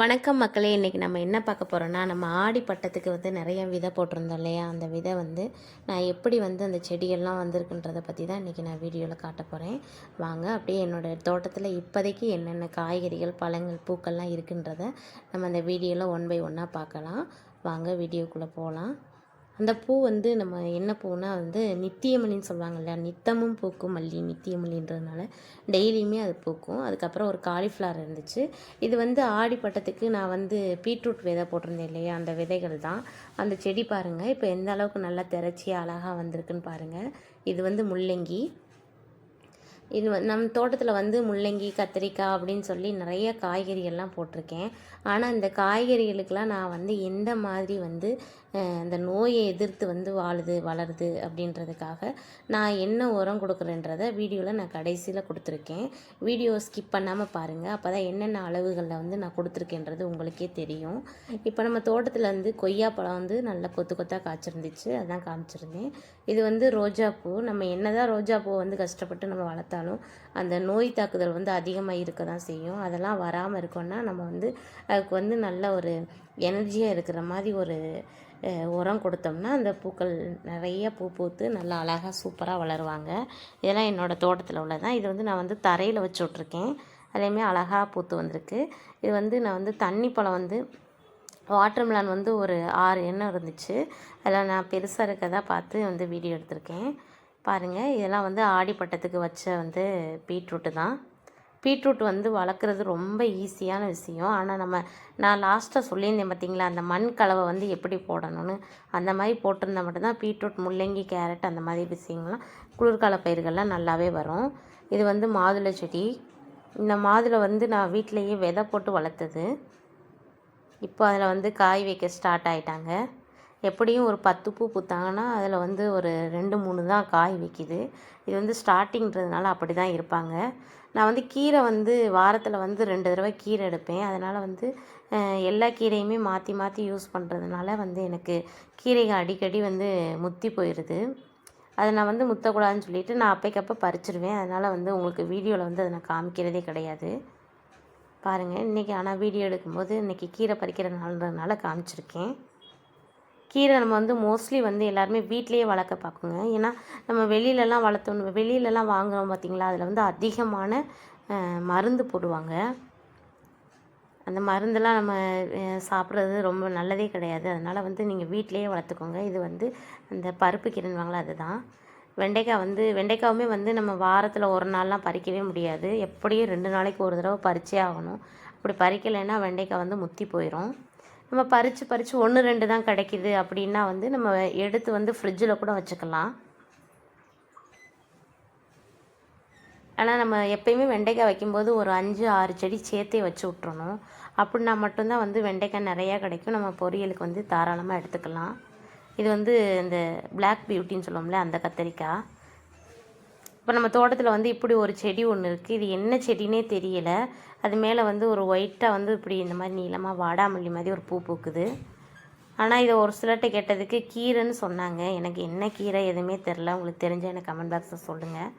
வணக்கம் மக்களே. இன்றைக்கி நம்ம என்ன பார்க்க போகிறோன்னா நம்ம ஆடி பட்டத்துக்கு வந்து நிறைய விதை போட்டிருந்தோம் இல்லையா? அந்த விதை வந்து நான் எப்படி வந்து அந்த செடியெல்லாம் வந்திருக்குன்றதை பற்றி தான் இன்றைக்கி நான் வீடியோவில் காட்ட போகிறேன் வாங்க அப்படியே என்னோடய தோட்டத்தில் இப்போதைக்கு என்னென்ன காய்கறிகள் பழங்கள் பூக்கள்லாம் இருக்குன்றதை நம்ம அந்த வீடியோவில் ஒன் பை ஒன்னாக பார்க்கலாம். வாங்க வீடியோக்குள்ளே போகலாம். அந்த பூ வந்து நம்ம என்ன பூனா வந்து நித்தியமல்லின்னு சொல்லுவாங்க இல்லையா? நித்தமும் பூக்கும் மல்லி நித்தியமல்லின்றதுனால டெய்லியுமே அது பூக்கும். அதுக்கப்புறம் ஒரு காலிஃப்ளவர் இருந்துச்சு. இது வந்து ஆடி பட்டத்துக்கு நான் வந்து பீட்ரூட் விதை போட்டிருந்தேன் இல்லையா? அந்த விதைகள் தான். அந்த செடி பாருங்கள் இப்போ எந்த அளவுக்கு நல்லா திறச்சி அழகாக வந்திருக்குன்னு பாருங்கள் இது வந்து முள்ளங்கி. இது நம் நம்ம தோட்டத்தில் வந்து முள்ளங்கி கத்திரிக்காய் அப்படின்னு சொல்லி நிறைய காய்கறிகள்லாம் போட்டிருக்கேன். ஆனால் இந்த காய்கறிகளுக்கெல்லாம் நான் வந்து எந்த மாதிரி வந்து இந்த நோயை எதிர்த்து வந்து வாழுது வளருது அப்படின்றதுக்காக நான் என்ன உரம் கொடுக்குறேன்றதை வீடியோவில் நான் கடைசியில் கொடுத்துருக்கேன். வீடியோ ஸ்கிப் பண்ணாமல் பாருங்கள் அப்போ தான் என்னென்ன அளவுகளில் வந்து நான் கொடுத்துருக்கேன்றது உங்களுக்கே தெரியும். இப்போ நம்ம தோட்டத்தில் வந்து கொய்யா பழம் வந்து நல்லா கொத்து கொத்தாக காய்ச்சிருந்துச்சு. அதான் காமிச்சிருந்தேன். இது வந்து ரோஜா பூ. நம்ம என்னதான் ரோஜா பூ வந்து கஷ்டப்பட்டு நம்ம வளர்த்தாலும் அந்த நோய் தாக்குதல் வந்து அதிகமாக இருக்க தான் செய்யும். அதெல்லாம் வராமல் இருக்கோன்னா நம்ம வந்து அதுக்கு வந்து நல்ல ஒரு எனர்ஜியாக இருக்கிற மாதிரி ஒரு உரம் கொடுத்தோம்னா அந்த பூக்கள் நிறைய பூ பூத்து நல்லா அழகாக சூப்பராக வளருவாங்க. இதெல்லாம் என்னோடய தோட்டத்தில் உள்ளதான் இது வந்து நான் வந்து தரையில் வச்சு விட்ருக்கேன் அதுலேயுமே அழகாக பூத்து வந்திருக்கு. இது வந்து நான் வந்து தண்ணி பழம் வந்து வாட்டர்மெலான் வந்து ஒரு ஆறு எண்ணம் இருந்துச்சு. அதில் நான் பெருசாக இருக்கதா பார்த்து வந்து வீடியோ எடுத்திருக்கேன். பாருங்கள் இதெல்லாம் வந்து ஆடிப்பட்டத்துக்கு வச்ச வந்து பீட்ரூட்டு தான் பீட்ரூட் வந்து வளர்க்குறது ரொம்ப ஈஸியான விஷயம். ஆனால் நம்ம நான் லாஸ்ட்டாக சொல்லியிருந்தேன் பார்த்தீங்களா அந்த மண் கலவை வந்து எப்படி போடணும்னு. அந்த மாதிரி போட்டிருந்தா மட்டும்தான் பீட்ரூட் முள்ளங்கி கேரட் அந்த மாதிரி விஷயங்கள்லாம் குளிர்கால பயிர்கள்லாம் நல்லாவே வரும். இது வந்து மாதுளை செடி. இந்த மாதுளை வந்து நான் வீட்டிலையே விதை போட்டு வளர்த்தது. இப்போ அதில் வந்து காய் வைக்க ஸ்டார்ட் ஆகிட்டாங்க எப்படியும் ஒரு பத்து பூ பூத்தாங்கன்னா அதில் வந்து ஒரு ரெண்டு மூணு தான் காய் வைக்கிது. இது வந்து ஸ்டார்டிங்கிறதுனால அப்படி தான் இருப்பாங்க. நான் வந்து கீரை வந்து வாரத்தில் வந்து ரெண்டு தடவை கீரை எடுப்பேன். அதனால் வந்து எல்லா கீரையுமே மாற்றி மாற்றி யூஸ் பண்ணுறதுனால வந்து எனக்கு கீரைகள் அடிக்கடி வந்து முத்தி போயிடுது அதை நான் வந்து முத்தக்கூடாதுன்னு சொல்லிவிட்டு நான் அப்பைக்கப்போ பறிச்சிருவேன். அதனால் வந்து உங்களுக்கு வீடியோவில் வந்து அதை நான் காமிக்கிறதே கிடையாது. பாருங்கள் இன்றைக்கி ஆனால் வீடியோ எடுக்கும்போது இன்றைக்கி கீரை பறிக்கிறதுனாலன்றதுனால காமிச்சிருக்கேன். கீரை நம்ம வந்து மோஸ்ட்லி வந்து எல்லாருமே வீட்டிலேயே வளர்க்க பார்க்குங்க. ஏன்னா நம்ம வெளியிலலாம் வளர்த்தோம் வெளியிலலாம் வாங்குகிறோம் பார்த்திங்களா? அதில் வந்து அதிகமான மருந்து போடுவாங்க. அந்த மருந்தெல்லாம் நம்ம சாப்பிட்றது ரொம்ப நல்லதே கிடையாது. அதனால் வந்து நீங்கள் வீட்டிலேயே வளர்த்துக்கோங்க. இது வந்து அந்த பருப்பு கீரைன்னுவாங்களா அதுதான். வெண்டைக்காய் வந்து வெண்டைக்காவுமே வந்து நம்ம வாரத்தில் ஒரு நாள்லாம் பறிக்கவே முடியாது. எப்படியும் ரெண்டு நாளைக்கு ஒரு தடவை பறிச்சே ஆகணும். அப்படி பறிக்கலைன்னா வெண்டைக்காய் வந்து முத்தி போயிடும் நம்ம பறித்து பறித்து ஒன்று ரெண்டு தான் கிடைக்கிது அப்படின்னா வந்து நம்ம எடுத்து வந்து ஃப்ரிட்ஜில் கூட வச்சுக்கலாம். ஆனால் நம்ம எப்பயுமே வெண்டைக்காய் வைக்கும்போது ஒரு அஞ்சு ஆறு செடி சேர்த்தே வச்சு விட்றணும் அப்படின்னா மட்டும்தான் வந்து வெண்டைக்காய் நிறையா கிடைக்கும். நம்ம பொரியலுக்கு வந்து தாராளமாக எடுத்துக்கலாம். இது வந்து இந்த பிளாக் பியூட்டின்னு சொல்லுவோம்ல அந்த கத்திரிக்காய். இப்போ நம்ம தோட்டத்தில் வந்து இப்படி ஒரு செடி ஒன்று இருக்குது இது என்ன செடினே தெரியல. அது மேலே வந்து ஒரு ஒயிட்டாக வந்து இப்படி இந்த மாதிரி நீளமாக வாடாமல்லி மாதிரி ஒரு பூ பூக்குது. ஆனால் இதை ஒரு சிலர்கிட்ட கேட்டதுக்கு கீரைன்னு சொன்னாங்க. எனக்கு என்ன கீரை எதுவுமே தெரில உங்களுக்கு தெரிஞ்ச எனக்கு கமெண்ட் பாக்ஸில் சொல்லுங்கள்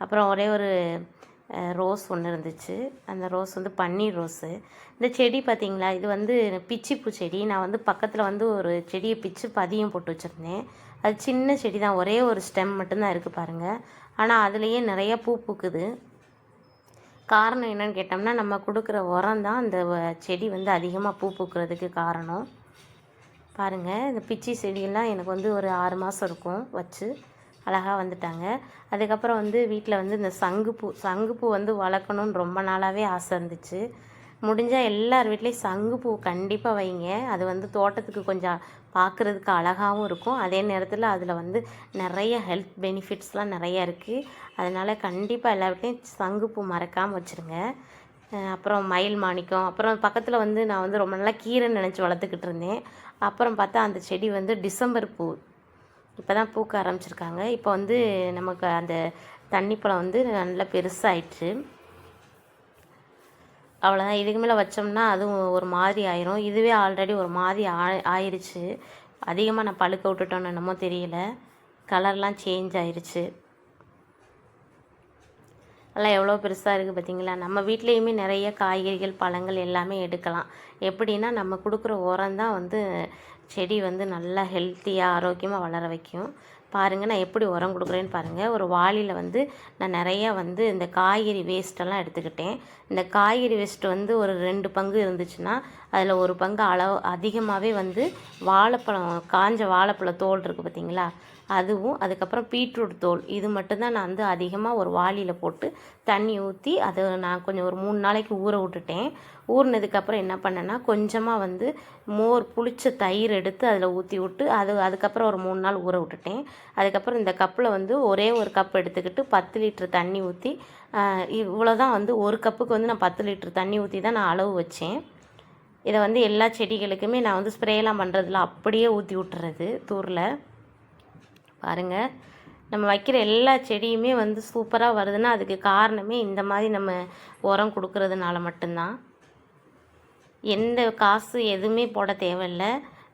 அப்புறம் ஒரே ஒரு ரோஸ் ஒன்று இருந்துச்சு. அந்த ரோஸ் வந்து பன்னீர் ரோஸு இந்த செடி பார்த்தீங்களா இது வந்து பிச்சிப்பூ செடி. நான் வந்து பக்கத்தில் வந்து ஒரு செடியை பிச்சு பதியம் போட்டு வச்சுருந்தேன். அது சின்ன செடி தான் ஒரே ஒரு ஸ்டெம் மட்டும்தான் இருக்குது பாருங்கள் ஆனால் அதுலேயே நிறைய பூ பூக்குது. காரணம் என்னன்னு கேட்டோம்னா நம்ம கொடுக்குற உரம் தான் அந்த செடி வந்து அதிகமாக பூ பூக்கிறதுக்கு காரணம். பாருங்கள் இந்த பிச்சி செடியெல்லாம் எனக்கு வந்து ஒரு ஆறு மாதம் இருக்கும் வச்சு அழகாக வந்துட்டாங்க. அதுக்கப்புறம் வந்து வீட்டில் வந்து இந்த சங்குப்பூ சங்குப்பூ வந்து வளர்க்கணுன்னு ரொம்ப நாளாகவே ஆசை இருந்துச்சு. முடிஞ்சால் எல்லார் வீட்லேயும் சங்கு பூ கண்டிப்பாக வைங்க. அது வந்து தோட்டத்துக்கு கொஞ்சம் பார்க்குறதுக்கு அழகாகவும் இருக்கும். அதே நேரத்தில் அதில் வந்து நிறைய ஹெல்த் பெனிஃபிட்ஸ்லாம் நிறைய இருக்குது அதனால் கண்டிப்பாக எல்லா வீட்லேயும் சங்கு பூ மறக்காமல் வச்சுருங்க. அப்புறம் மயில் மாணிக்கம் அப்புறம் பக்கத்தில் வந்து நான் வந்து ரொம்ப நல்லா கீரை நினச்சி வளர்த்துக்கிட்டு இருந்தேன். அப்புறம் பார்த்தா அந்த செடி வந்து டிசம்பர் பூ. இப்போ தான் பூக்க ஆரம்பிச்சிருக்காங்க. இப்போ வந்து நமக்கு அந்த தண்ணி பழம் வந்து நல்லா பெருசாகிட்டு அவ்வளோதான் இதுக்கு மேலே வச்சோம்னா அதுவும் ஒரு மாதிரி ஆயிரும். இதுவே ஆல்ரெடி ஒரு மாதிரி ஆ ஆயிடுச்சு அதிகமாக நான் பழுக்க விட்டுட்டோன்னு என்னமோ தெரியல. கலர்லாம் சேஞ்ச் ஆயிடுச்சு எல்லாம் எவ்வளோ பெருசாக இருக்குது பார்த்தீங்களா நம்ம வீட்லேயுமே நிறைய காய்கறிகள் பழங்கள் எல்லாமே எடுக்கலாம். எப்படின்னா நம்ம கொடுக்குற உரம் தான் வந்து செடி வந்து நல்லா ஹெல்த்தியாக ஆரோக்கியமாக வளர வைக்கும். பாருங்கள் நான் எப்படி உரம் கொடுக்குறேன்னு பாருங்கள் ஒரு வாளியில் வந்து நான் நிறையா வந்து இந்த காய்கறி வேஸ்ட்டெல்லாம் எடுத்துக்கிட்டேன். இந்த காய்கறி வேஸ்ட் வந்து ஒரு ரெண்டு பங்கு இருந்துச்சுன்னா அதில் ஒரு பங்கு அளவு அதிகமாகவே வந்து வாழைப்பழம் காஞ்ச வாழைப்பழ தோல் இருக்குது பார்த்தீங்களா அதுவும் அதுக்கப்புறம் பீட்ரூட் தோல். இது மட்டும்தான் நான் வந்து அதிகமாக ஒரு வாளியில் போட்டு தண்ணி ஊற்றி அதை நான் கொஞ்சம் ஒரு மூணு நாளைக்கு ஊற விட்டுட்டேன். ஊறினதுக்கப்புறம் என்ன பண்ணேன்னா கொஞ்சமாக வந்து மோர் புளிச்ச தயிர் எடுத்து அதில் ஊற்றி விட்டு அது அதுக்கப்புறம் ஒரு மூணு நாள் ஊற விட்டுட்டேன். அதுக்கப்புறம் இந்த கப்பில் வந்து ஒரே ஒரு கப் எடுத்துக்கிட்டு பத்து லிட்டர் தண்ணி ஊற்றி இவ்வளோ தான் வந்து ஒரு கப்புக்கு வந்து நான் பத்து லிட்டர் தண்ணி ஊற்றி தான் நான் அளவு வச்சேன். இதை வந்து எல்லா செடிகளுக்குமே நான் வந்து ஸ்ப்ரேலாம் பண்ணுறதுல அப்படியே ஊற்றி விட்டுறது தூரில். பாருங்கள் நம்ம வைக்கிற எல்லா செடியுமே வந்து சூப்பராக வருதுன்னா அதுக்கு காரணமே இந்த மாதிரி நம்ம உரம் கொடுக்கறதுனால மட்டும்தான். எந்த காசு எதுவுமே போட தேவையில்ல.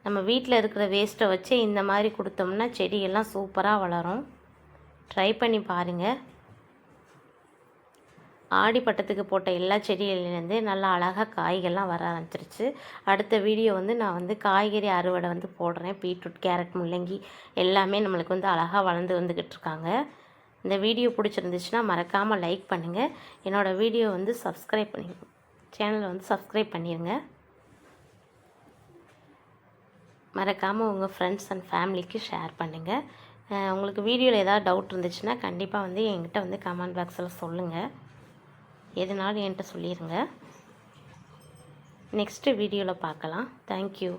நம்ம வீட்டில் இருக்கிற வேஸ்ட்டை வச்சு இந்த மாதிரி கொடுத்தோம்னா செடியெல்லாம் சூப்பராக வளரும். ட்ரை பண்ணி பாருங்கள் ஆடி பட்டத்துக்கு போட்ட எல்லா செடிகள்லேருந்து நல்லா அழகாக காய்கள்லாம் வர ஆரம்பிச்சிருச்சு. அடுத்த வீடியோ வந்து நான் வந்து காய்கறி அறுவடை வந்து போடுறேன். பீட்ரூட் கேரட் முள்ளங்கி எல்லாமே நம்மளுக்கு வந்து அழகாக வளர்ந்து வந்துக்கிட்டு இருக்காங்க. இந்த வீடியோ பிடிச்சிருந்துச்சுன்னா மறக்காமல் லைக் பண்ணுங்கள் என்னோடய வீடியோ வந்து சப்ஸ்கிரைப் பண்ணி சேனலை வந்து சப்ஸ்கிரைப் பண்ணிடுங்க மறக்காமல் உங்கள் ஃப்ரெண்ட்ஸ் அண்ட் ஃபேமிலிக்கு ஷேர் பண்ணுங்கள் உங்களுக்கு வீடியோவில் ஏதாவது டவுட் இருந்துச்சுன்னா கண்டிப்பாக வந்து என்கிட்ட வந்து கமெண்ட் பாக்ஸில் சொல்லுங்கள் எதுனாலும் என்கிட்ட சொல்லிடுங்க நெக்ஸ்ட்டு வீடியோவில் பார்க்கலாம். தேங்க்யூ